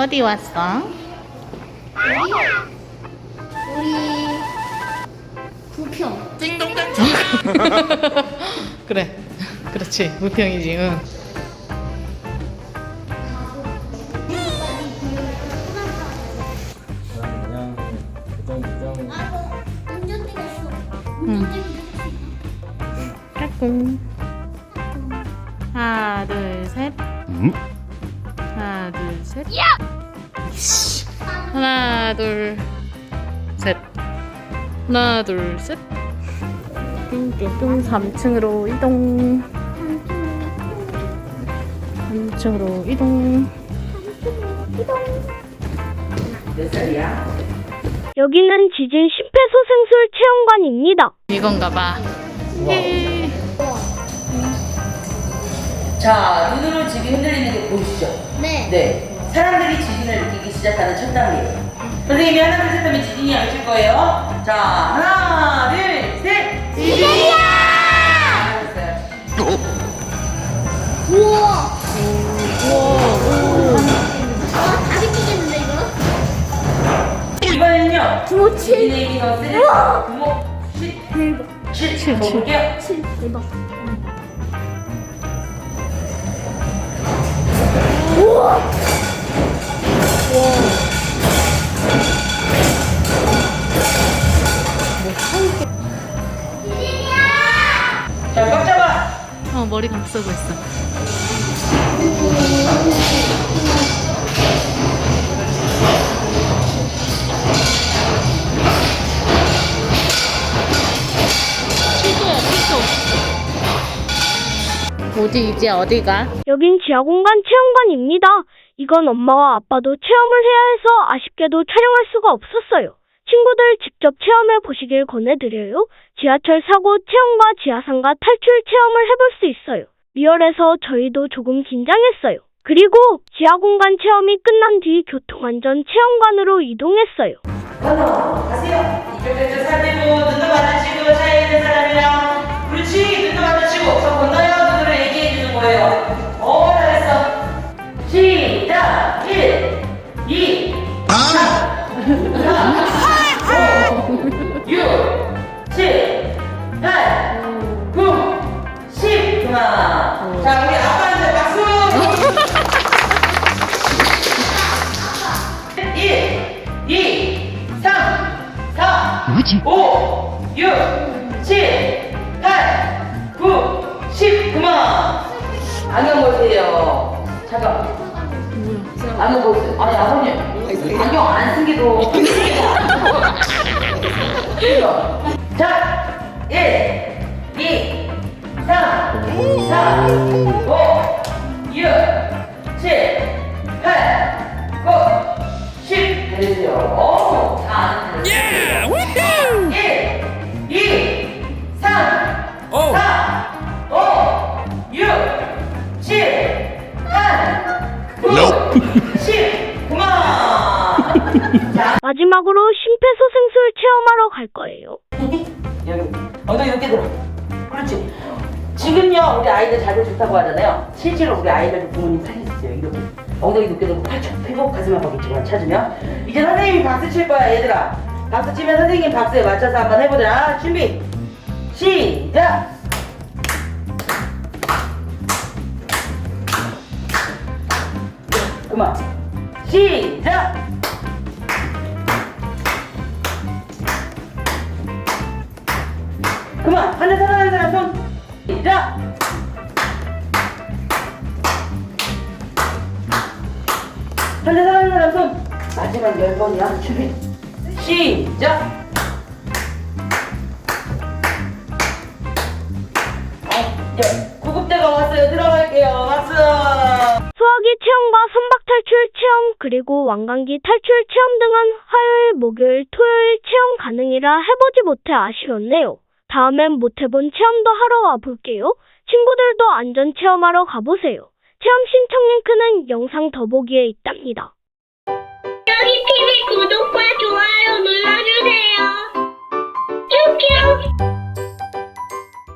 어디 왔어? 우리 부평. 그래. 그렇지. 무평이지. 응. 그냥 부정 부정 아, 운전대가 있어. 응. 운전대가 까꿍. 하나, 둘, 셋. 둘, 셋. 하나, 둘, 셋. 하나, 둘, 셋. 뿅뿅뿅 3층으로 이동. 3층으로 이동. 여기는 지진 심폐소생술 체험관입니다. 이건가 봐. 예. 자, 눈으로 지금 흔들리는 게 보이시죠? 네. 네. 사람들이 지진을 느끼기 시작하는 첫 단계예요. 선생님이 하나, 둘, 셋 하면 지진이 알실 거예요. 자, 하나, 둘, 셋! 지진이야! 잘하셨어요. 우와. 아, 다리 끼겠는데 이거? 이번에는요. 부모 칠. 지진의 더 세질 부모 7. 7. 볼게요. 칠. 대박. 자, 꽉 잡아! 어, 머리 감싸고 있어. 어디 이제 어디가? 여긴 지하공간 체험관입니다. 이건 엄마와 아빠도 체험을 해야 해서 아쉽게도 촬영할 수가 없었어요. 친구들 직접 체험해 보시길 권해드려요. 지하철 사고 체험과 지하상가 탈출 체험을 해볼 수 있어요. 리얼해서 저희도 조금 긴장했어요. 그리고 지하공간 체험이 끝난 뒤 교통안전 체험관으로 이동했어요. 건너 가세요. 이쪽 저쪽 살피고 눈도 마주치고 차에 있는 사람이랑 그렇지 눈도 마주치고 저 건너요 눈으로 얘기해 주는 거예요. 4 5 6 7 8 9 10 그만. 안경 보세요? 잠깐. 안경 보세요 아니 아버님. 안경 안쓴 게도. 자 마지막으로 심폐소생술 체험하러 갈 거예요. 여기 엉덩이 높게 들어. 그렇지. 지금요 우리 아이들 자세 좋다고 하잖아요. 실제로 우리 아이들 부모님 있어요 이렇게. 엉덩이 높게 들고 팔쭉 펴고 가슴 한 바퀴 집어 찾으면. 이제 선생님이 박수 칠 거야 얘들아. 박수 치면 선생님 박수에 맞춰서 한번 해보자. 준비. 시작 그만. 시작! 그만. 하늘 사랑하는 사람 손. 시작! 하늘 사랑하는 사람 손. 마지막 열 번이야 준비 시작! 아, 이제 구급대가 왔어요. 들어갈게요 성관계 체험과 선박 탈출 체험 그리고 완강기 탈출 체험 등은 화요일, 목요일, 토요일 체험 가능이라 해보지 못해 아쉬웠네요. 다음엔 못해본 체험도 하러 와볼게요. 친구들도 안전 체험하러 가보세요. 체험 신청 링크는 영상 더보기에 있답니다. 여기 TV 구독과 좋아요 눌러주세요. 뿅뿅!